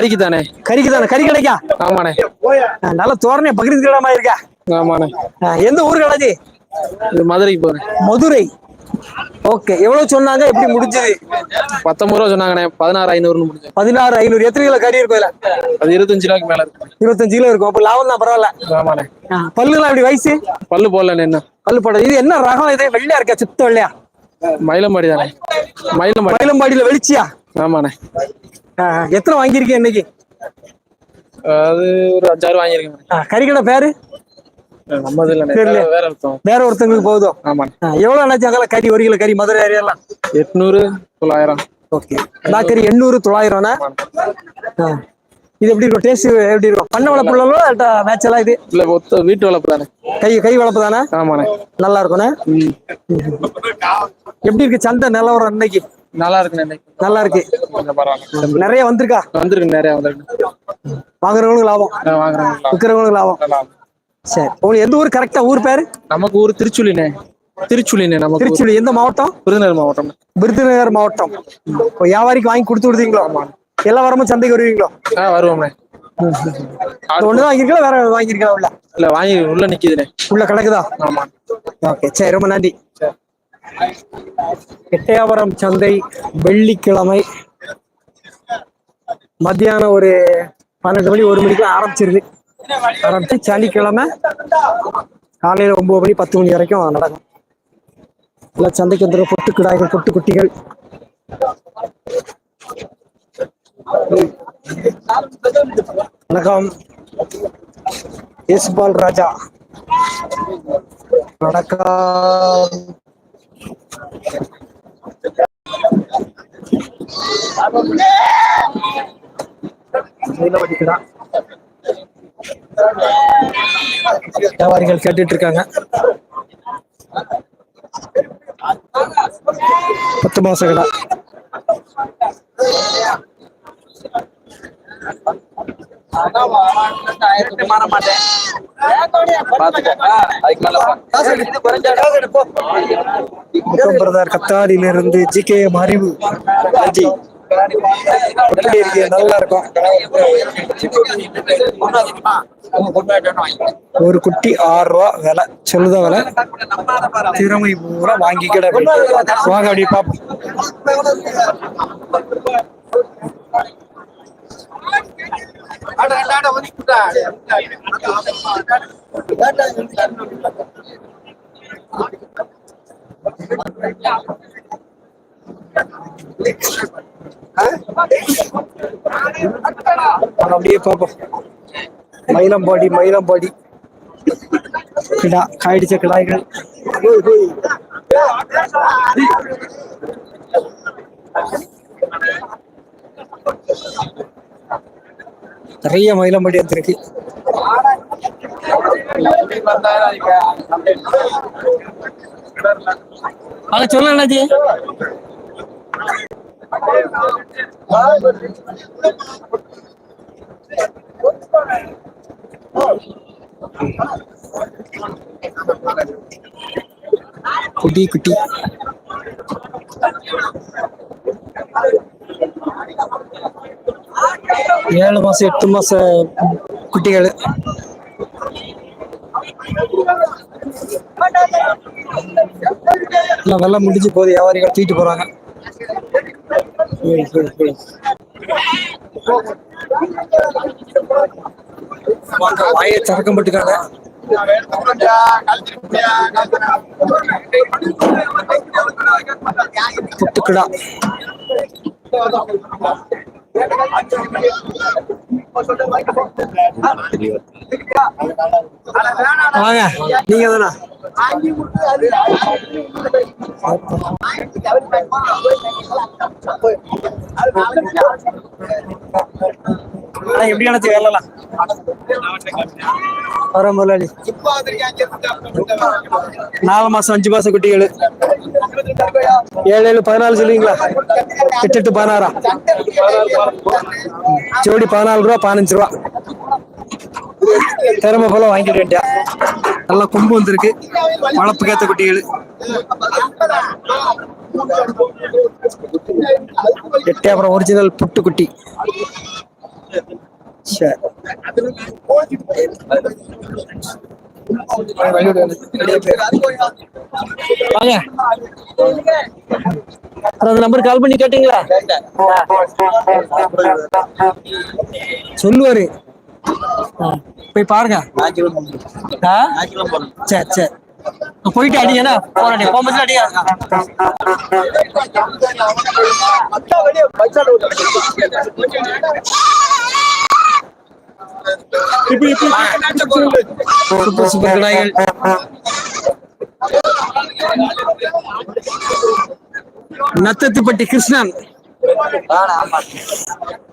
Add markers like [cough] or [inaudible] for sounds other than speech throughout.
கறிக்கு தானே கறிக்கு தானே கறி கிடைக்கா? ஆமாண்ணே. நல்ல தோரணை பகிர்ந்து கிடமா இருக்கா? ஆமாண்ணே. எந்த ஊர் கடாஜி இது மதுரைக்கு போறேன். மதுரை. ஓகே எவ்வளவு சொன்னாங்க? எப்படி முடிஞ்சது? பத்தொன்பது ரூபா சொன்னாங்கண்ணே. பதினாறு ஐநூறுன்னு முடிஞ்சது. பதினாறு ஐநூறு. எத்தனை கிலோ கறி இருக்கும் இதுல? அது இருபத்தஞ்சு ரூபாய்க்கு மேல இருக்கு. இருபத்தஞ்சு கிலோ இருக்கும். அப்ப லாபம் தான் பரவாயில்ல. ஆமாண்ணே. பல்லுலாம் எப்படி வயசு? பல்லு போடலண்ணே என்ன பல்லு படம் இது என்ன ரகம்? இது வெள்ளையா இருக்கா? சுத்த வெள்ளையா? மயிலம்பாடி தானே மயிலம்பாடி. மயிலம்பாடியில வெளிச்சியா? ஆமாண்ணே. எத்தனை வாங்கியிருக்கேன் இன்னைக்கு? அது ஒரு அஞ்சாறு வாங்கியிருக்கேன். கறிக்கடை பேரு. வேற- வேற ஒருத்தங்களுக்கு போகுதோ ஆமாண்ணே ஆ, எவ்வளவு அண்ணாச்சாங்களா கறி ஒரு கிலோ கறி மதுரை ஏரியாலாம்? எட்நூறு தொள்ளாயிரம். ஓகே. நான் கறி எண்ணூறு தொள்ளாயிரம்னா. இது எப்படி இருக்கும்? டேஸ்ட் எப்படி இருக்கும்? பண்ண வளர்ப்புள்ளோ மேட்செல்லாம் இது? இல்ல மொத்த வீட்டு வளர்ப்பு தானே. கை கை வளர்ப்பு தானே? ஆமாண்ணே. நல்லா இருக்கும்ண்ணே. எப்படி இருக்கு சந்தை நிலவரம் இன்னைக்கு? நல்லா இன்னைக்கு. நல்லா இருக்கு நிறைய வந்திருக்கா? வந்திருக்கு நிறைய வந்திருக்கு. வாங்குறவங்களுக்கு லாபம். விற்கிறவங்களுக்கு லாபம். சரி. உங்களுக்கு எந்த ஊர் கரெக்டா ஊர் பேரு? நமக்கு ஊர் திருச்சுலினே திருச்சுலினே நமக்கு ஊர். திருச்சி எந்த மாவட்டம்? விருதுநகர் மாவட்டம். விருதுநகர் மாவட்டம். வியாபாரிக்கு வாங்கி கொடுத்து விடுதீங்களோ எல்லா வாரமும் சந்தைக்கு வருவீங்களோ? ஆ வருவோம்ண்ணே. அது ஒண்ணுதான் வாங்கியிருக்கலாம் வேற வாங்கியிருக்கலாம் உள்ள? இல்ல வாங்கி உள்ள நிக்குதுண்ணே. உள்ள கிடக்குதா? ஆமா. ஓகே. சரி ரொம்ப நன்றி. எட்டயபுரம் சந்தை வெள்ளிக்கிழமை. மத்தியானம் ஒரு பன்னெண்டு மணி ஒரு மணிக்கு ஆரம்பிச்சிருது. ஆரம்பிச்சு சனிக்கிழமை காலையில ஒன்பது மணி பத்து மணி வரைக்கும் நடக்கும். எல்லாம் சந்தைக்கு வந்துடும் பொட்டு கிடாய்கள் பொட்டு குட்டிகள். வணக்கம். யேசுபால் ராஜா. வணக்கம். நீலவடிக்கிறா. வியாபாரிகள் கேட்டுட்டு இருக்காங்க. பத்து மாச கடை கத்தாரியிலிருந்து ஜி கே மறிவு நன்றி. இருக்கு நல்லா இருக்கும். ஒரு குட்டி ஆறு ரூபா விலை சொல்லுத விலை. திறமை பூரா வாங்கிக்கிட வாங்க அப்படி பாப்போம் Thank you. அப்படியே பார்ப்போம் மயிலம்பாடி மயிலம்பாடி. கிடா காய்டிச்ச கிடாய்கள் நிறைய மயிலம்பாடி வந்திருக்கு அத சொல்ல குட்டி குட்டி. ஏழு மாசம் எட்டு மாச குட்டிகள். எல்லாம் வெள்ளம் முடிஞ்சு போகுது வியாபாரிகள் தூக்கிட்டு போறாங்க. சரி, சரி, சரி. வாயை சரக்கம் போட்டுக்காங்க வாங்க நீங்க தானா எப்படி நினைச்சு வர முதலாளி. நாலு மாசம் அஞ்சு மாசம் குட்டிகள். ஏழு ஏழு பதினாலு சொல்லுவீங்களா? எட்டு எட்டு பதினாறா? ஜோடி பதினாலு ரூபா பதினஞ்சு ரூபா. திறமை போல வாங்கிட்டு வேண்டியா நல்லா கொம்பு வந்திருக்கு. வளர்ப்புக்கு ஏத்த குட்டிகள். எட்டு அப்புறம் ஒரிஜினல் புட்டு குட்டி. சரி அந்த நம்பர் கால் பண்ணி கேட்டீங்களா? சொல்லுவாரு. போய் பாருங்க? சரி சரி. போயிட்டு அடிங்கண்ணா போராடி போகும்போது அடிங்க சூப்பர் சூப்பர் கிடாய்கள் நத்தத்துப்பட்டி கிருஷ்ணன்.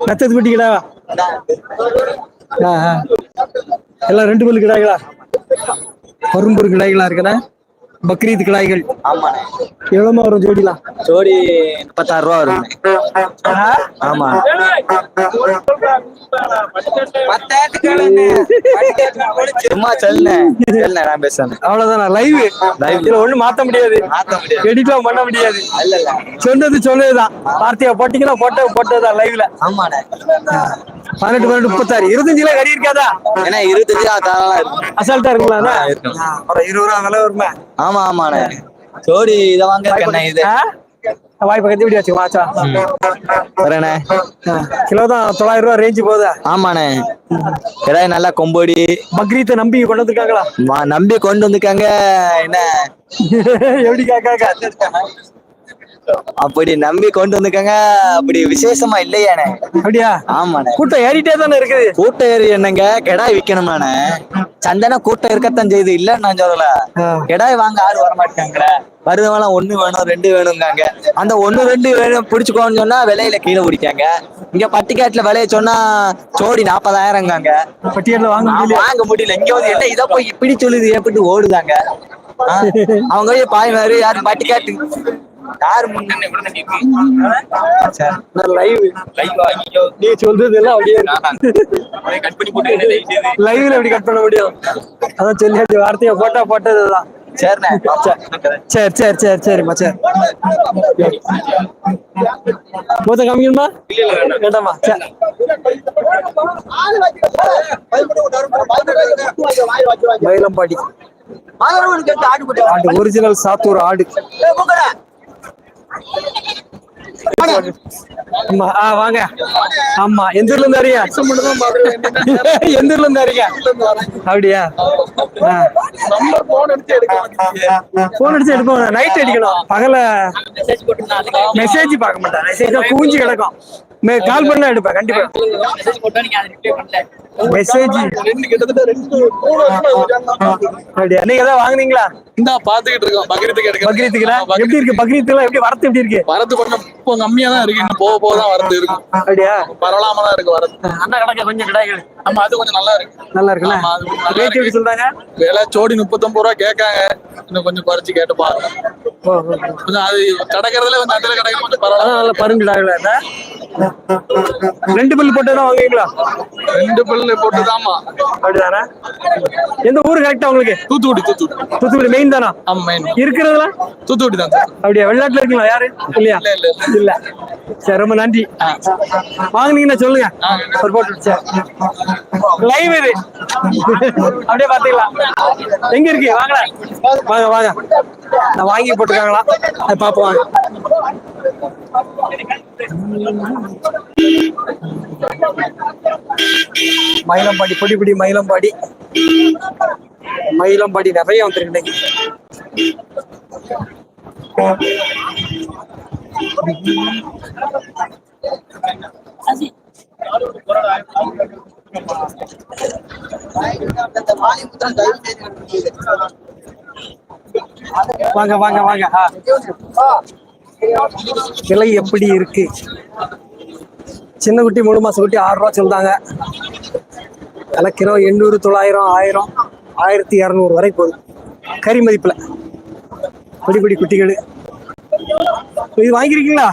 நத்தத்துப்பட்டி கிடாவா ஆ, ஆ. எல்லாம் ரெண்டு பல்லு கிடாய்களா? கரும்பூர் கிடாய்களா இருக்கடா பக்ரீத் கிடாய்கள். ஆமாண்ணே. எவ்வளவுமா வரும் ஜோடிலாம்? ஜோடி முப்பத்தாறு ரூபா வரும் ஆமா. சும்மா நான் பேசுறேன் அவ்வளவுதானா? Live Live. இதுல ஒண்ணும் மாத்த முடியாது. மாத்த முடியாது. எடிட்லாம் பண்ண முடியாது. இல்ல இல்ல சொன்னது சொன்னதுதான் வார்த்தையை போட்டீங்கன்னா போட்ட போட்டதுதான் லைவ்ல ஆமாண்ணே. பதினெட்டு பன்னெண்டு முப்பத்தாறு. இருபத்தஞ்சு கிலோ கறி இருக்காதா? ஏன்னா இருபத்தஞ்சு தாராளம் இருக்கும் அசால்ட்டா இருக்குங்களா? இருபது ரூபா விலை வருமே? ஆமா ஆமாண்ணே. ஜோடி இதை வாங்க இருக்கண்ணே இது? ஆ? வாய்ப்பு கத்தி விடி வச்சு. வாச்சா வரண்ணே. கிலோ தான் தொள்ளாயிரம் ரூபா ரேஞ்சு போகுதா? ஆமாண்ணே. ஏதாவது நல்லா கொம்பொடி. பக்ரீத்தை நம்பி கொண்டு வந்திருக்காங்களா? நம்பி கொண்டு வந்துருக்காங்க. என்ன? [laughs] எப்படி காக்கா அப்படி நம்பி கொண்டு வந்துருக்காங்க. அப்படி விசேஷமா இல்லையாண்ணே அப்படியா? ஆமாண்ணே. கூட்டம் ஏறிட்டே தானே இருக்குது. கூட்டம் ஏறி என்னங்க? கெடாய் விக்கணுமாண்ணே சந்தன கூட்டம் இருக்கத்தான் செய்யுது. இல்ல நான் சொல்லல. கெடாய் வாங்க ஆள் வர மாட்டாங்களே வருதவெல்லாம் ஒண்ணு வேணும் ரெண்டு வேணுங்காங்க அந்த ஒண்ணு ரெண்டு வேணும் பிடிச்சுக்கோன்னு சொன்னா விலையில கீழே பிடிக்காங்க. இங்க பட்டிக்காட்டுல விலைய சொன்னா ஜோடி நாற்பதாயிரங்காங்க பட்டியலில் வாங்க வாங்க முடியல. இங்க வந்து என்ன இதை போய் இப்படி சொல்லுது எப்படி ஓடுதாங்க? அவங்க போய் பாய் மாதிரி யாரும் பட்டிக்காட்டு யாரு முன்னே லைவ் நீ சொல்றது எல்லாம் அப்படியே கட் பண்ணி போட்டு லைவ்ல எப்படி கட் பண்ண முடியும்? அதான் சொல்லியாச்சு வார்த்தையை போட்டா போட்டதுதான். சரிண்ணே. சரி. சரி சரி சரிம்மா சரி. மூத்த காமிக்கணுமா வேண்டாமா. சரி. மயிலம்பாடி. ஆடு ஒரிஜினல் சாத்தூர் ஆடு. வாங்க. ஆமா எந்த ஊர்ல இருந்து வரீங்க? எந்த ஊர்ல இருந்து வரீங்க? அப்படியா? போன் அடிச்சு எடுப்போம். நைட் அடிக்கணும். பகல மெசேஜ் பார்க்க மாட்டேன் மெசேஜ் கூஞ்சி கிடக்கும். கால் பண்ணா எடுப்பேன் கண்டிப்பா. மெசேஜ் அப்படியா? நீங்க ஏதாவது வாங்குனீங்களா? இந்தா பாத்துக்கிட்டு இருக்கோம். பக்ரீத்துக்கு எடுக்க பக்ரீத்துக்குலாம் எப்படி இருக்கு? பக்ரீத்துலாம் எப்படி? வரத்து எப்படி இருக்கு? வரது கொஞ்சம் இப்போ கம்மியா தான் இருக்கு. இன்னும் போக போக தான் வரது இருக்கும் அப்படியா? பரவலாம தான் இருக்கு வரது அந்த கணக்கு கொஞ்சம் கிடாய்கள் ஆமா அது கொஞ்சம் நல்லா இருக்கு. நல்லா இருக்குல்ல? ரேட் எப்படி சொல்றாங்க? விலை ஜோடி முப்பத்தொன்பது ரூபா கேட்காங்க. இன்னும் கொஞ்சம் குறைச்சு கேட்டு பாருங்க. கொஞ்சம் அது கிடக்கிறதுல கொஞ்சம் அதில் கிடக்க கொஞ்சம் பரவாயில்ல. பருங்கிடாய்களா ரெண்டு பல்லு போட்டு தான் வாங்குவீங்களா? ரெண்டு பல்லு போட்டுதாம்மா. அப்படிதானே? எந்த ஊரு கரெக்டா உங்களுக்கு? தூத்துக்குடி தூத்துக்குடி. தூத்துக்குடி மெயின் தானா? ஆமா மெயின் இருக்கிறதுல? தூத்துக்குடி தான். அப்படியா? வெளிநாட்டுல இருக்கீங்களா? யாரு? இல்லையா? இல்ல இல்ல சரி ரொம்ப நன்றி. வாங்குனீங்கன்னா சொல்லுங்க. ஒரு போட்டு லைவ் இது. அப்படியே பாத்துக்கலாம் எங்க இருக்கு? வாங்கல வாங்க வாங்க. நான் வாங்கி போட்டுருக்காங்களா? அது பாப்போம் வாங்க. மயிலம்பாடி பொடி பொடி மயிலம்பாடி. மயிலம்பாடி நிறைய வந்துருக்கு இன்னைக்கு. வாங்க வாங்க வாங்க. விலை எப்படி இருக்கு? சின்ன குட்டி மூணு மாசம் குட்டி ஆறு ரூபா சொல்றாங்க. விலை கிலோ எண்ணூறு தொள்ளாயிரம் ஆயிரம் ஆயிரத்தி இரநூறு வரை போகுது. கறி மதிப்புல. பொடி பொடி குட்டிகள். இது வாங்கிருக்கீங்களா?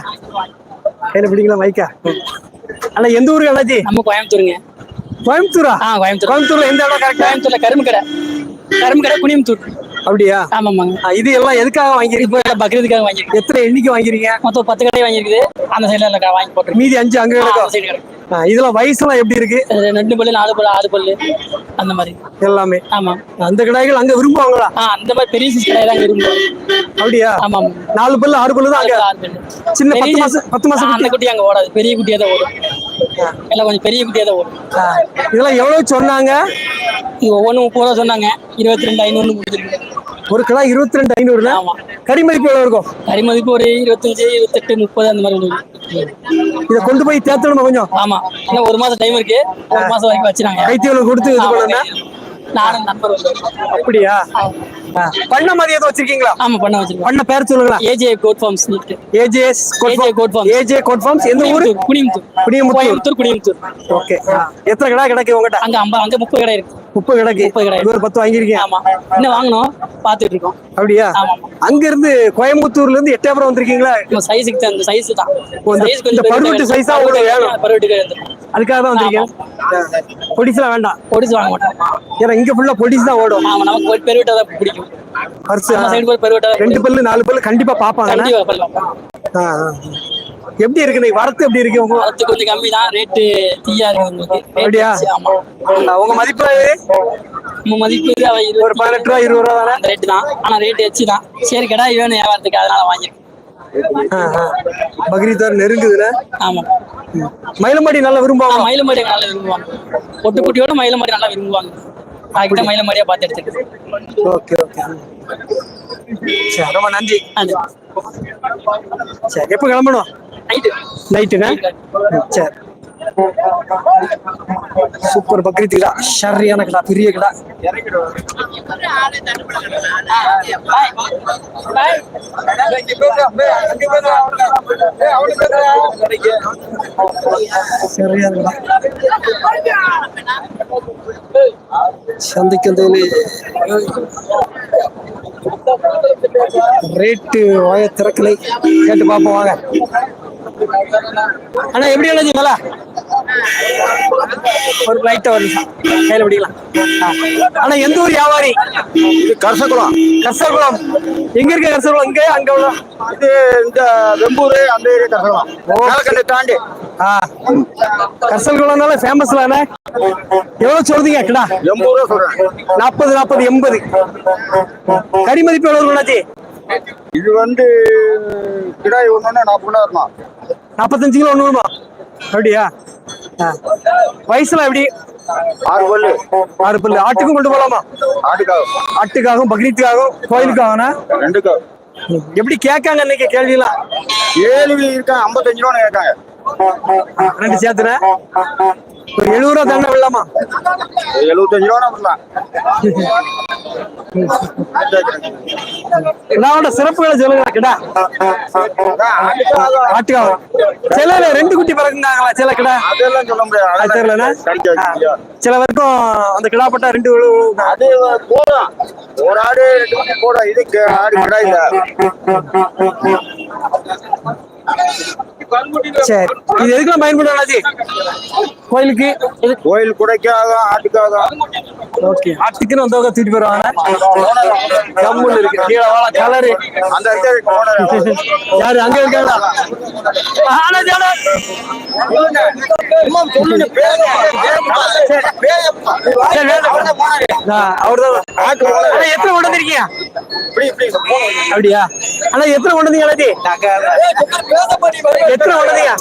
கையில பிடிக்கலாம் மைக்கா. அண்ணா எந்த ஊருக்கு அண்ணாச்சி? நம்ம கோயம்புத்தூருங்க. கோயம்புத்தூரா? கோயம்புத்தூர். கோயம்புத்தூர்ல எந்த இடம் கரெக்டா கோயம்புத்தூர்ல கரும்பு கடை. கரும்பு கடை குனியம்புத்தூர் அப்படியா? ஆமாமாங்க இது எல்லாம் எதுக்காக வாங்கிருக்கீங்க பக்ரீதுக்காக வாங்கியிருக்கு எத்தனை எண்ணிக்கை வாங்கிருக்கீங்க மொத்தம் பத்து கடை வாங்கியிருக்குது. அந்த சைடுல எல்லாம் வாங்கி போட்டுருக்கு மீதி அஞ்சு அங்க கிடக்கும் இதுல வயசுலாம் எப்படி இருக்கு? ரெண்டு பல்லு நாலு பல்லு ஆறு பல்லு அந்த மாதிரி. எல்லாமே. ஆமா. அந்த கிடாய்கள் அங்க விரும்புவாங்களா? அந்த மாதிரி பெரிய சிஸ்டர் தான் விரும்புவோம். அப்படியா? ஆமா நாலு பல்லு ஆறு பல்லு தான் அங்க? சின்ன பத்து மாசம் பத்து மாசம் அந்த குட்டி அங்க ஓடாது. பெரிய குட்டியா தான் ஓடும். எல்லாம் கொஞ்சம் பெரிய குட்டியா தான் ஓடும் இதெல்லாம் எவ்வளவு சொன்னாங்க? இது ஒவ்வொன்றும் முப்பது ரூபா சொன்னாங்க. இருபத்தி ரெண்டு ஐநூறு முடிச்சிருக்கு ஒரு கிடாய் இருபத்தி ரெண்டு ஐநூறுல? ஆமா. கறி மதிப்பு எவ்வளவு இருக்கும்? கறி மதிப்பு ஒரு இருபத்தஞ்சு இருபத்தெட்டு முப்பது அந்த மாதிரி. இதை கொண்டு போய் தேத்தணுமா கொஞ்சம்? ஆமா. இன்னும் ஒரு மாசம் டைம் இருக்கு. ஒரு மாசம் வரைக்கும் வச்சுனாங்க கைத்தீவனம் கொடுத்து இது பண்ணணும் நானும் அப்படியா? பண்ண மாதிரி எதுவும் வச்சிருக்கீங்களா? ஆமா பண்ண வச்சிருக்கோம். பண்ண பேர் சொல்லுங்களா AJ goat farms AJS AJ Goat Farms. AJ goat farms எந்த ஊரு? குனியமுத்தூர். கோயம்புத்தூர் குனியமுத்தூர் ஓகே எத்தனை கடை கிடைக்கு உங்ககிட்ட? அங்க அங்க முப்பது கடை இருக்கு. முப்பது கடைக்கு. முப்பது கடை. ஒரு பத்து வாங்கியிருக்கீங்க ஆமா. இன்னும் வாங்கணும். பாத்துட்டு இருக்கோம் அப்படியா? அங்க இருந்து கோயம்புத்தூர்ல இருந்து எட்டயபுரம் வந்திருக்கீங்களா? சைஸுக்கு தகுந்த சைஸ் தான். இந்த- size ஆ உங்களுக்கு வேணும். பருவத்துக்கு வேணும். அதுக்காக தான் வந்திருக்கீங்க பொடிஸ்லாம் வேண்டாம். பொடிசு வாங்க மாட்டோம். ஏன்னா இங்க ஃபுல்லா பொடிஸ் தான் ஓடும். ஆமா நமக்கு பெருவிட்டா தான் பிடிக்கும். பர்ஸ் பெருவிட்டா தான் ரெண்டு பல்லு நாலு பல்லு கண்டிப்பா பாப்பாங்க எப்படி இருக்கு? இன்னைக்கு வரத்து எப்படி இருக்கு உங்க வரத்து கொஞ்சம் கம்மி தான் ரேட்டு தீயா இருக்கு அப்படியா? உங்க மதிப்பு நம்ம மதிப்பு ஒரு பதினெட்டு ரூபா இருபது ரூபா தானே? ரேட்டு தான். ஆனா ரேட் வச்சு தான் சரி கடை வேணும் வியாபாரத்துக்கு அதனால வாங்கிருக்கேன் ஆ, ஆ. பக்ரீத் வேற நெருங்குதுல? ஆமா. மயிலமாடி நல்லா விரும்புவாங்க மயில மாடி நல்லா விரும்புவாங்க. பொட்டு குட்டியோட மயில மாடி நல்லா விரும்புவாங்க. அதுக்கிட்ட மயில மாடியா பார்த்து எடுத்துருக்கு ஓகே ஓகே. சரி ரொம்ப நன்றி. சரி எப்போ கிளம்பணும்? நைட்டுங்க சரி. சூப்பர் பக்ரீத் கடா சரியான கடா பெரிய கடா. சரியான கடா. சந்தைக்கு வந்ததுல ரேட்டு வாய திறக்கலை. கேட்டு பார்ப்போம் வாங்க. அண்ணா எப்படி எழுதி மேல ஒரு லைட்டா ஒரு கையில பிடிக்கலாம். ஆ. அண்ணா எந்த ஊர் வியாபாரி? கரசகுளம். கர்சகுளம். எங்க இருக்க கர்சகுளம்? இங்க அங்க உள்ள? இது இந்த வெம்பூர் அந்த ஏரியா கரசகுளம். மேலக்கண்டை தாண்டி. கர்சகுளம்னால ஃபேமஸ்ல அண்ணா எவ்வளவு சொல்றீங்க கிடா எண்பது ரூபா சொல்றேன். நாற்பது நாற்பது எண்பது. கறி மதிப்பு எவ்வளவு இது வந்து கிடாய் ஒண்ணு நாற்பது ரூபா இருக்கும் நாற்பத்தஞ்சு கிலோ வருமா? அப்படியா. வயசுல எப்படி? ஆறு பல்லு. ஆறு பல்லு. ஆட்டுக்கும் கொண்டு போலாமா? ஆட்டுக்காக. ஆட்டுக்காகவும் பக்ரீத்துக்காகவும் கோயிலுக்காகனா? ரெண்டுக்காக. எப்படி கேட்காங்க இன்னைக்கு கேள்விலாம் ஏழு இருக்காங்க. ஐம்பத்தஞ்சு ரூபா கேட்காங்க. ரெண்டு சேர்த்துன? ஒரு எழுபது ரூபா தண்டனை விடலாமா. எழுபத்தஞ்சு ரூபா பண்ணலாம் கிடாவோட சிறப்புகளை சொல்லுங்க கிடா சில ரெண்டு குட்டி பிறகுங்காங்களா சில கிடா? அதெல்லாம் சொல்ல முடியாது. ஆ. சில வரைக்கும் அந்த கிடா பட்டா ரெண்டு. அது போதும் ஒரு ஆடு ரெண்டு மணி போடும் இது கே- ஆடு கடை இல்ல. சரி. இது எதுக்கெல்லாம் அண்ணாச்சி கோயிலுக்கு? கோயில் குடைக்காக ஆட்டுக்காக. ஓகே. ஆட்டுக்குன்னு வந்தவங்க தூக்கிட்டு போயிருவாங்க. கம்முன்னு இருக்கு. கீழே வாழ கலரு. அந்த யாரு? அங்க இருக்காங்களா அவர்தான். எத்தனை கொண்டு வந்திருக்கீங்க அப்படியா? அண்ணா எத்தனை கொண்டு வந்தீங்க எத்தனை கொண்டு வந்தீங்க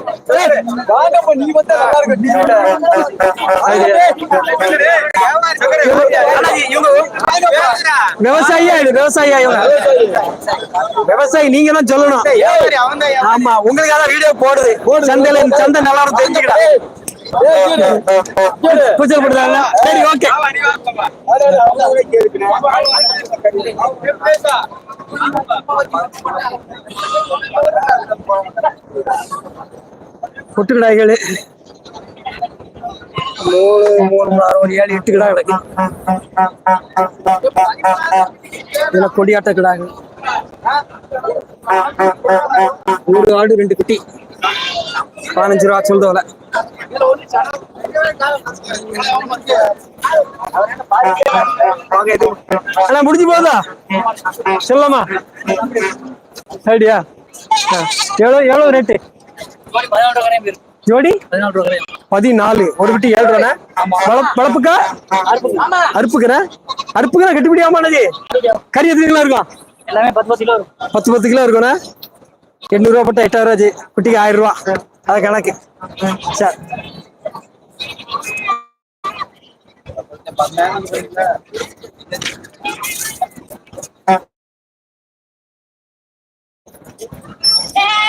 அண்ணாச்சி, இது? விவசாயியா விவசாயி நீங்க தான் சொல்லணும். ஆமா உங்களுக்காக வீடியோ போடுது. சந்தையில சந்தை நல்லா இருக்கும் தெரிஞ்சுக்கிட்டா போடுறாங்க சரி ஓகே. பொட்டு கடாய்கள் மூணு மூணு ஒரு ஏழு எட்டு கிடா கிடக்கு. இதுல கொடியாட்ட கிடாங்க ஒரு ஆடு ரெண்டு குட்டி. பதினஞ்சு ரூபா சொல்லுது விலை. முடிஞ்சு போதா சொல்லமா சரியா? எவ்வளோ எவ்வளோ ரேட்டு பதினாலு ஜோடி? பதினாலு ஒரு குட்டி ஏழு வளப்- வளப்புக்கா? அறுப்புக்கிறா அறுப்புக்கிறா கட்டுப்படி ஆமாண்ணே கறி எத்தனை கிலோ இருக்கும்? எல்லாமே பத்து பத்து கிலோ இருக்கும். பத்து பத்து கிலோ இருக்கும்ண்ணே? எண்ணூறு ரூபா போட்டு எட்டாயிரம் ரூபாச்சு குட்டிக்கு ஆயிரம் ரூபா. அது கணக்கு. சரி.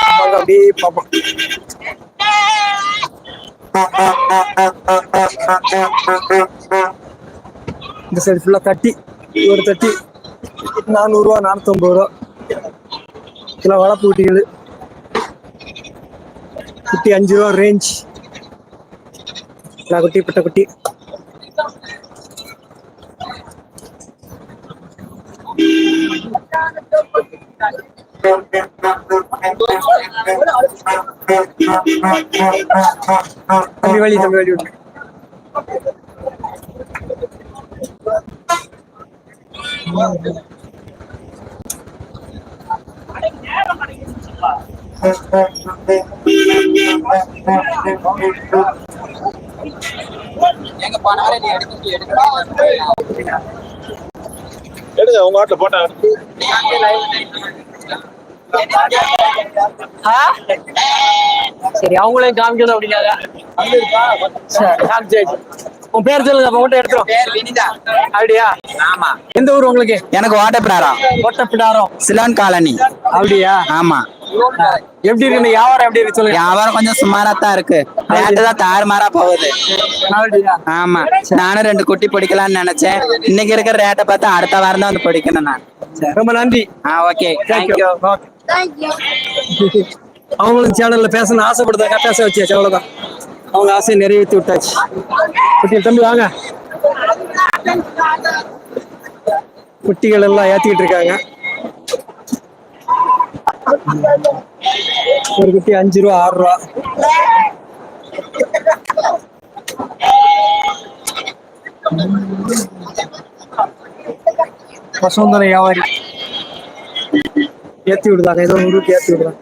வாங்க அப்படியே பார்ப்போம் இந்த சைடு ஃபுல்லா தட்டி ஒரு தட்டி நானூறுரூவா நானூற்றம்பது ரூபா. சில வளர்ப்பு குட்டிகள். குட்டி அஞ்சு ரூபா ரேஞ்ச் கிலோ குட்டி பட்ட குட்டி. தம்பி வழி தம்பி வழி விட்டு எடுங்க உங்க ஆட்டில் போட்டா சரி அவங்களையும் காமிக்கணும் அப்படின்னாங்க. காமிச்சாச்சு உன் பேர் சொல்லுங்க அப்ப மட்டும் எடுத்துரும் அப்படியா? ஆமா. எந்த ஊர் உங்களுக்கு? எனக்கு ஓட்டப்பிடாரம். கோட்டப்பிடாரம் Ceylon colony. அப்படியா? ஆமா. எப்படி இருக்கு வியாபாரம் எப்படி இருக்கு சொல்லுங்க. வியாபாரம் கொஞ்சம் சுமாரா தான் இருக்கு. ரேட்டு தான் தாறுமாறா போகுது. ஆமா. நானும் ரெண்டு குட்டி பிடிக்கலாம்னு நினைச்சேன். இன்னைக்கு இருக்கிற ரேட்டை பார்த்தா அடுத்த வாரம் தான் வந்து பிடிக்கணும் நான். ரொம்ப நன்றி. ஆ ஓகே தேங்க்யூ அவங்களும் சேனல்ல பேசணும்னு ஆசைப்படுதாங்க பேச வச்சாச்சு அவ்வளவுதான். அவங்க ஆசையை நிறைவேற்றி விட்டாச்சு. குட்டிகள் தம்பி வாங்க. குட்டிகள் எல்லாம் ஏத்திக்கிட்டு இருக்காங்க. ஒரு குட்டி அஞ்சு ரூபா ஆறு ரூபா. வசந்தன வியாபாரி. ஏத்தி விடுதாங்க ஏதோ ஒரு ஏத்தி விடுறாங்க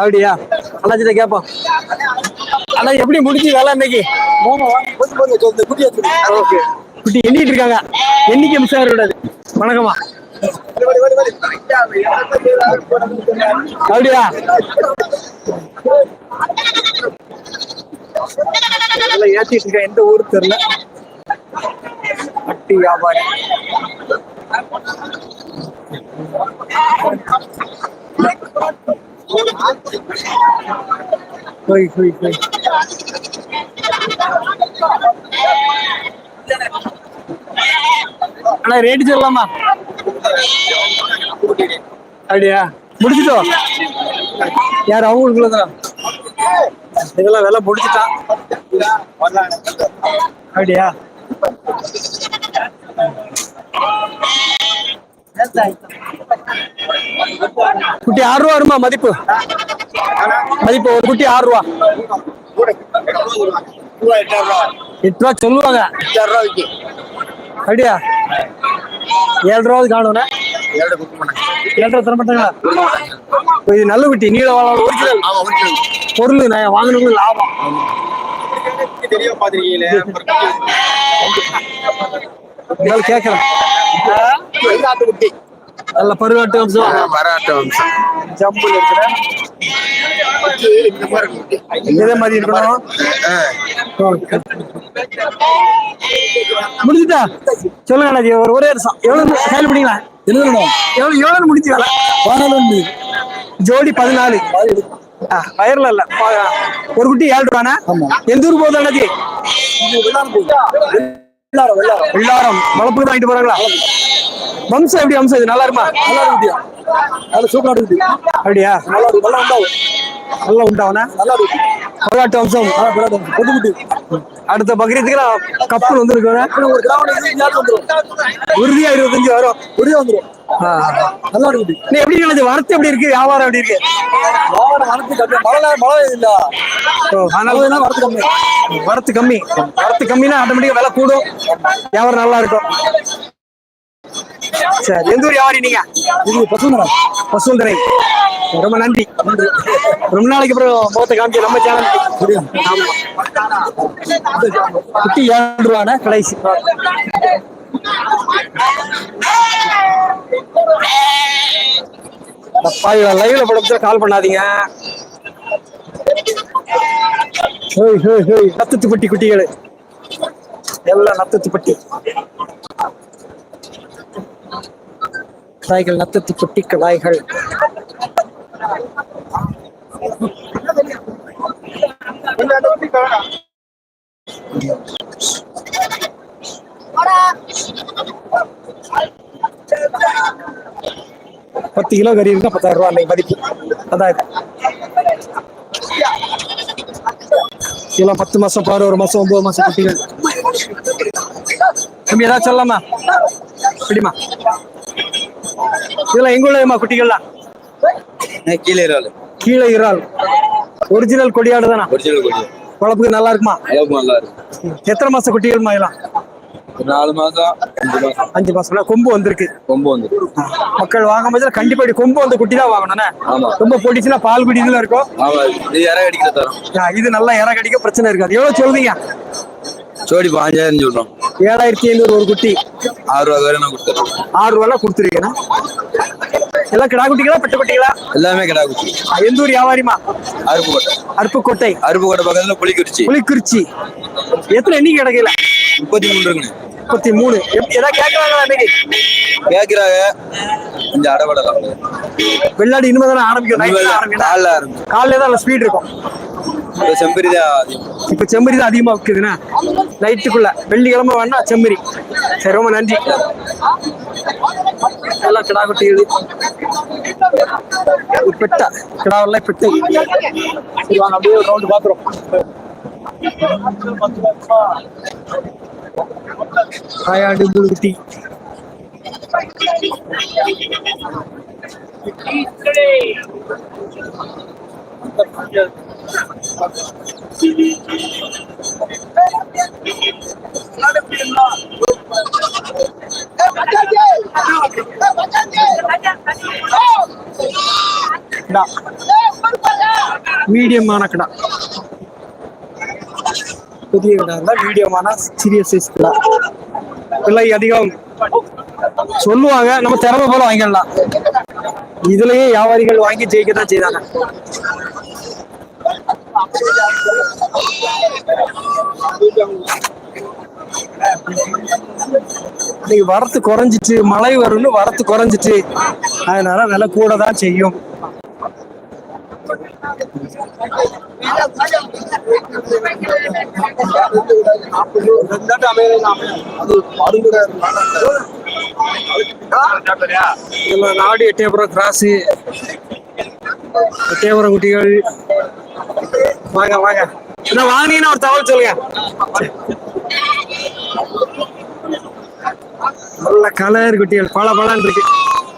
அப்படியா? அண்ணாச்சிட்ட கேட்போம் அண்ணா எப்படி முடிச்சு வேலை இன்னைக்கு? ஓகே. குட்டி எண்ணிட்டு இருக்காங்க. எண்ணிக்கை மிஸ் ஆகிடக்கூடாது வணக்கம்மா. அப்படியா? ஏத்திட்டு எந்த ஊருக்கு தெரியல. பட்டி வியாபாரி. போய் போய். போய். அண்ணா ரேட்டு சொல்லலாமா? அப்படியா? முடிச்சிட்டோம் யார் அவங்களுக்குள்ள தான் இதெல்லாம் விலை முடிச்சிட்டான் அப்படியா? குட்டி ஆறு ரூபா வருமா மதிப்பு? மதிப்பு ஒரு குட்டி ஆறு ரூபா. எட்டு ரூபா சொல்லுவாங்க. அப்படியா? ஏழு ரூபாவது காணும்னா? ஏழரை தர மாட்டாங்களா? இது நல்ல நீல ஒரிஜினல் பொருள் நான் வாங்கினவங்களுக்கு லாபம். கேட்கறேன் நல்ல பருவாட்டு வம்சம். மராட்ட வம்சம். ஜம்புல இருக்கிறேன் இதே மாதிரி இருக்கணும். முடிஞ்சுட்டா சொல்லுங்க அண்ணாஜி ஒரு ஒரே நிமிஷம் எவ்வளவு கையில் பிடிங்களா எவ்வளவு எவ்வளவு முடிச்சு வேலை? பதினாலு ஜோடி பதினாலு. வயர்ல இல்ல. ஒரு குட்டி ஏழு ரூபானா எந்த ஊர் போகுது அண்ணாஜி? வெள்ளாரம் வளப்புக்கு தான் வாங்கிட்டு போறாங்களா? வம்சம் எப்படி வம்சம் இது? நல்லா இருக்குமா? நல்லா இருக்குதியா? நல்ல சூப்பரா இருக்குது. அப்படியா? நல்லா நல்லா உண்டாவனா நல்லா இருக்கு வம்சம் பொதுக்குட்டி அடுத்த பக்ரீத்துக்கு நான் கப்பல் வந்துருக்கோம் ஒரு உறுதியா இருபத்தஞ்சு வரும். உறுதியா நல்லா நீ எப்படி நினைச்சு வரத்து எப்படி இருக்கு? வியாபாரம் எப்படி இருக்கு? வியாபாரம் வரத்து கம்மி. மழை மழை இல்ல? வரத்து கம்மி. வரத்து கம்மி. வரத்து கம்மினா ஆட்டோமேட்டிக்கா விலை கூடும். வியாபாரம் நல்லா இருக்கும். சரி எந்த ஊர் வியாபாரி நீங்க? இது பசுந்தரை பசுந்தரை. ரொம்ப நன்றி ரொம்ப நாளைக்கு அப்புறம் முகத்தை காமிச்சு நம்ம சேனல் குட்டி ஏழு ரூபாண்ணா கடைசி. லைவ்ல படம் கால் பண்ணாதீங்க. ஹோய் ஹோய் ஹோய். நத்தத்து பட்டி குட்டிகள். எல்லாம் நத்தத்து பட்டி. கடாய்கள் நத்தத்து பட்டி கடாய்கள் பத்து கிலோ கறி இருந்தா பத்தாயிரம் ரூபாய் அன்னைக்கு மதிப்பு. பத்தாயிரம் இதெல்லாம் பத்து மாசம் பதினோரு மாசம் ஒன்பது மாசம் குட்டிகள். தம்பி ஏதாச்சும் சொல்லலாமா? பிடிமா? இதெல்லாம் எங்க உள்ளதுமா குட்டிகள்லாம்? கீழே இறால் கீழே இறால் ஒரிஜினல் கொடியாடு தானா ஒரிஜினல் கொடி. வளர்ப்புக்கு நல்லா இருக்குமா? அளவு நல்லா இருக்கு. எத்தனை மாசம் குட்டிகள்மா இதெல்லாம்? நாலு மாசம் அஞ்சு மாசம். அஞ்சு கொம்பு வந்திருக்கு. கொம்பு வந்து மக்கள் வாங்கும் போது கண்டிப்பா கொம்பு வந்த குட்டி தான் வாங்கணும் ஆமா. ரொம்ப போட்டுச்சுன்னா பால் குடி இதுல இருக்கும். ஆமா இது அடிக்கிற தரம். இது நல்லா இற கடிக்க பிரச்சனை இருக்காது. எவ்வளவு சொல்றீங்க? ஜோடி பாஞ்சாயிரம் சொல்றோம். ஏழாயிரத்தி ஐநூறு ஒரு குட்டி. ஆறு ரூபா வரை நான் கொடுத்துறேன். ஆறு ரூபாய் கொடுத்துருக்கீங்கன்னா எல்லாம் கிடா குட்டிகளா பெட்ட குட்டிகளா எல்லாமே கிடா ஆ, எந்த ஊர் வியாபாரிமா அருப்புக்கோட்டை. அருப்புக்கோட்டை. அருப்புக்கோட்டை பக்கத்துல புளிக்குறிச்சி புலிக்குறிச்சி. எத்தனை எண்ணிக்கை கிடைக்கல முப்பத்தி மூணு இருக்குண்ணே முப்பத்தி மூணு. ஏதாவது கேட்கறாங்களா இன்னைக்கு? கேக்குறாங்க. கொஞ்சம் அடபடலாம் வெள்ளாடு இனிமே தானே ஆரம்பிக்கும். நைட் ஆரம்பிக்கும். காலையில தான் ஸ்பீட் இருக்கும். செம்பரி தான் இப்ப செம்மறி தான் அதிகமா விற்குதுண்ணா நைட்டுக்குள்ள வெள்ளிக்கிழமை வேணா செம்பரி சரி ரொம்ப நன்றி. நல்லா கிடா குட்டிகள் ஒரு பெட்டை கிடாவெல்லாம் பெட்டை சரி வாங்க அப்படியே ஒரு ரவுண்டு பாக்குறோம். காயாடு குட்டி கிடா மீடியமான கடா. புதிய கிடா இருந்தா மீடியமான சிறிய சைஸ் கடா. விலை அதிகம். சொல்லுவாங்க நம்ம திறமை போல வாங்கிடலாம். இதுலயே வியாபாரிகள் வாங்கி ஜெயிக்க தான் செய்தாங்க இன்னைக்கு வரத்து குறைஞ்சிச்சு மழை வரும்னு வரத்து குறைஞ்சிச்சு. அதனால விலை கூட தான் செய்யும். நாடு எட்டயபுரம் கிராஸு எட்டயபுரம் குட்டிகள் வாங்க வாங்க. என்ன வாங்கினீங்கன்னா ஒரு தகவல் சொல்லுங்க. நல்ல கலர் குட்டிகள் பல பலன் இருக்கு.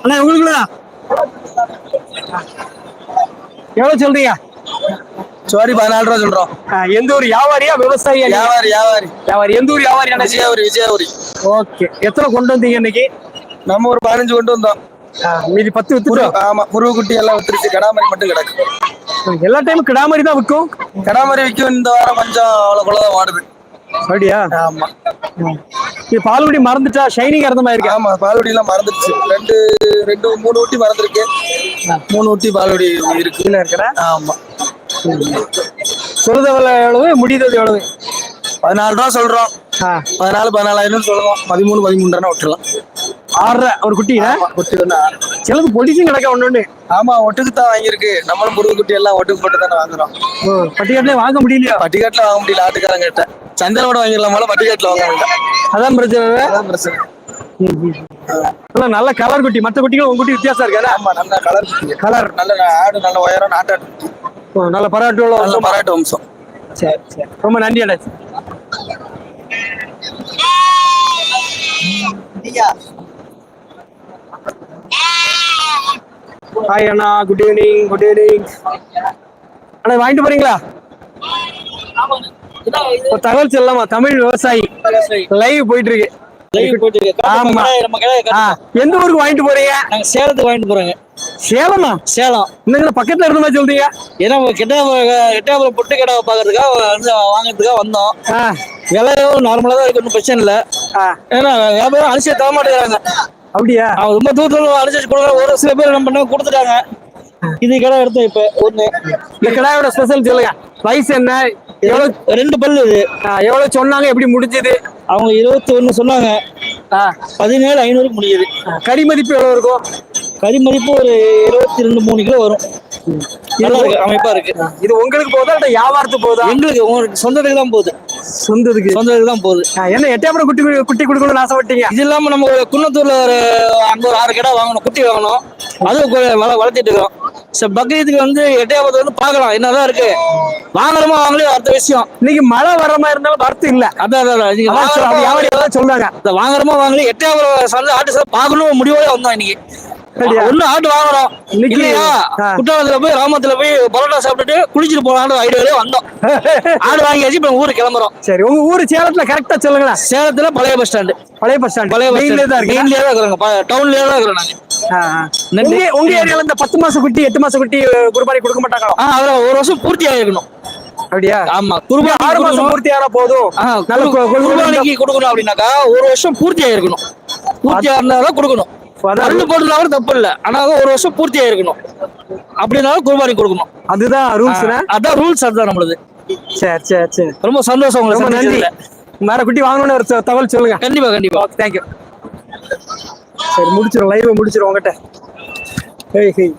அண்ணா உங்களுக்குள்ளதா எவ்வளவு சொல்றீங்க? சோரி பதினாலு ரூபா சொல்றோம். எந்த ஊர்? வியாபாரியா விவசாயியா? வியாபாரி வியாபாரி வியாபாரி எந்த ஊர் வியாபாரி விஜயாபுரி விஜயாபுரி. ஓகே. எத்தனை கொண்டு வந்தீங்க இன்னைக்கு? நம்ம ஒரு பதினஞ்சு கொண்டு வந்தோம். மீதி பத்து வித்துட்டோம் ஆமா புருவ குட்டி எல்லாம் வித்துருச்சு. கடாமரி மட்டும் கிடக்கு. எல்லா டைமும் கிடாமரி தான் விற்கும். கடாமரி விற்கும். இந்த வாரம் கொஞ்சம் அவ்வளவு குள்ளதான் வாடுது. அப்படியா? ஆமா. இது பால்குடி மறந்துட்டா ஷைனிங் இருந்த மாதிரி இருக்கு? ஆமா பால்வடி எல்லாம் மறந்துருச்சு ரெண்டு ரெண்டு மூணு ஊட்டி மறந்துருக்கு மூணு ஊட்டி பால்வடி இருக்கு. கீழே இருக்கிற ஆமா. சொல்லுதவள எவ்வளவு? முடிதது எவ்வளவு? பதினாலு ரூபா சொல்றோம். பதினாலு பதினாலாயிரம் சொல்லுவோம். பதிமூணு பதிமூணு விட்டுலாம் ஆறரை ஒரு குட்டி குட்டி. சிலது பொடிச்சும் கிடக்க ஒண்ணு ஒண்ணு. ஆமா ஒட்டுக்கு தான் வாங்கியிருக்கு. நம்மளும் புருவ குட்டி எல்லாம் ஒட்டுக்கு போட்டு தானே வாங்குறோம். ஓ, பட்டிக்காட்டுலயே வாங்க முடியலையா? பட்டிக்காட்டுல வாங்க முடியல ஆட்டுக்காரங்க கிட்ட வாங்கிடலாம்? போல பட்டிக்காட்டுல வாங்க முடியல. அதான் பிரச்சனை அதான் பிரச்சனை. நல்ல கலர் குட்டி. மற்ற குட்டிகள் உங்க குட்டி வித்தியாசம் இருக்காதா ஆமா நல்ல கலர் கலர் நல்ல ஆடு நல்ல உயரம் நாட்டாடு நல்ல பராட்டு உள்ள நல்ல? பராட்டு வம்சம். சரி சரி. ரொம்ப நன்றி அண்ணாச்சி ஹாய் அண்ணா குட் ஈவினிங் குட் ஈவினிங் அண்ணா வாங்கிட்டு போறீங்களா? தகவல் சொல்லலாமா? தமிழ் விவசாயி. லைவ் போயிட்டு இருக்கு எந்த ஊருக்கு வாங்கிட்டு போறீங்க? நாங்க சேலத்துக்கு வாங்கிட்டு போறோங்க. சேலமா? சேலம். இன்னும் பக்கத்துல இருந்த சொல்றீங்க? ஏன்னா கெட்ட எட்டாபுரம் பொட்டு கடை பாக்குறதுக்காக வாங்குறதுக்காக வந்தோம். விலையும் நார்மலா தான் இருக்கு ஒன்றும் பிரச்சனை இல்லை. ஏன்னா வியாபாரம் அரிசியை தர மாட்டேங்கிறாங்க. அப்படியா? அவங்க ரொம்ப தூரத்துல அரிசி கொடுக்குற ஒரு சில பேர் பண்ண கொடுத்துட்டாங்க. இது கடை எடுத்தோம் இப்ப. ஒண்ணு. இந்த கிடாயோட ஸ்பெஷல் சொல்லுங்க. வயசு என்ன? எவ்வளவு ரெண்டு பல்லு இது. எவ்வளவு சொன்னாங்க? எப்படி முடிஞ்சது? அவங்க இருபத்தி ஒண்ணு சொன்னாங்க பதினேழு ஐநூறுக்கு முடியுது. கறி மதிப்பு எவ்வளவு இருக்கும்? கறி மதிப்பு ஒரு இருபத்தி ரெண்டு மூணு கிலோ வரும். நல்லா இருக்கு அமைப்பா இருக்கு. இது உங்களுக்கு போதா இல்ல வியாபாரத்துக்கு போதா? எங்களுக்கு உங்களுக்கு சொந்தத்துக்கு தான் போகுது. சொந்ததுக்கு சொந்தத்துக்கு தான் போகுது. என்ன எட்டாபுரம் குட்டி குட்டி கொடுக்கணும்னு ஆசைப்பட்டீங்க? இது இல்லாம நம்ம குன்னத்தூர்ல ஒரு அங்க ஒரு ஆறு கடை வாங்கணும் குட்டி வாங்கணும். அதுவும் வளர்த்திட்டு இருக்கோம். சரி பக்ரீத்துக்கு வந்து எட்டையாவது வந்து பார்க்கலாம். என்னதான் இருக்கு? வாங்குறோமா வாங்கலையோ? அடுத்த விஷயம். இன்னைக்கு மழை வர மாதிரி இருந்தாலும் வரத்து இல்ல. அதான் அதான், சொல்றாங்க. வாங்குறோமா வாங்கலையோ? எட்டையாவது சந்தை ஆட்டு சந்தை பார்க்கணும் முடிவோட வந்தோம் இன்னைக்கு? ஒண்ணு ஆட்டு வாங்குறோம். இல்லையா. குற்றாலத்துல போய் ராமத்துல போய் பரோட்டா சாப்பிட்டுட்டு குளிச்சுட்டு போலான்னு ஐடியாவிலே வந்தோம். [laughs] ஆடு வாங்கியாச்சு இப்ப ஊருக்கு கிளம்புறோம். சரி உங்க ஊரு சேலத்துல கரெக்டா சொல்லுங்களேன். சேலத்துல பழைய பஸ் ஸ்டாண்டு பழைய பஸ் ஸ்டாண்ட் பழைய பஸ் மெயின்ல தான் மெயின்லயே தான் இருக்கிறோங்க. டவுன்லயே தான் இருக்கிறோம் நாங்க. உங்க ஏரியால இந்த பத்து மாசம் குட்டி எட்டு மாசம் குட்டி குர்பானி கொடுக்க மாட்டாங்களோ? அதுல ஒரு வருஷம் பூர்த்தி ஆயிருக்கணும். அப்படியா? ஆமா குருபானி ஆறு மாசம். பூர்த்தி ஆனா போதும். குர்பானிக்கு கொடுக்கணும் அப்படின்னாக்கா ஒரு வருஷம் பூர்த்தி ஆயிருக்கணும். பூர்த்தி இருந்தாலும் கொடுக்கணும். பல்லு போட்டுனாலும் தப்பு இல்ல ஆனா ஒரு வருஷம் பூர்த்தி ஆயிருக்கணும். அப்படின்னாலும் குர்பானி கொடுக்கணும். அதுதான் ரூல்ஸ் அதான் ரூல்ஸ் அதுதான் நம்மளுது. சரி சரி சரி. ரொம்ப சந்தோஷம் உங்களை ரொம்ப நன்றி. வேற குட்டி வாங்கணும்னு ஒரு தகவல் சொல்லுங்க. கண்டிப்பா கண்டிப்பா. தேங்க்யூ சரி முடிச்சிடும் லைவ் முடிச்சிடும் உங்ககிட்ட. Hey hey.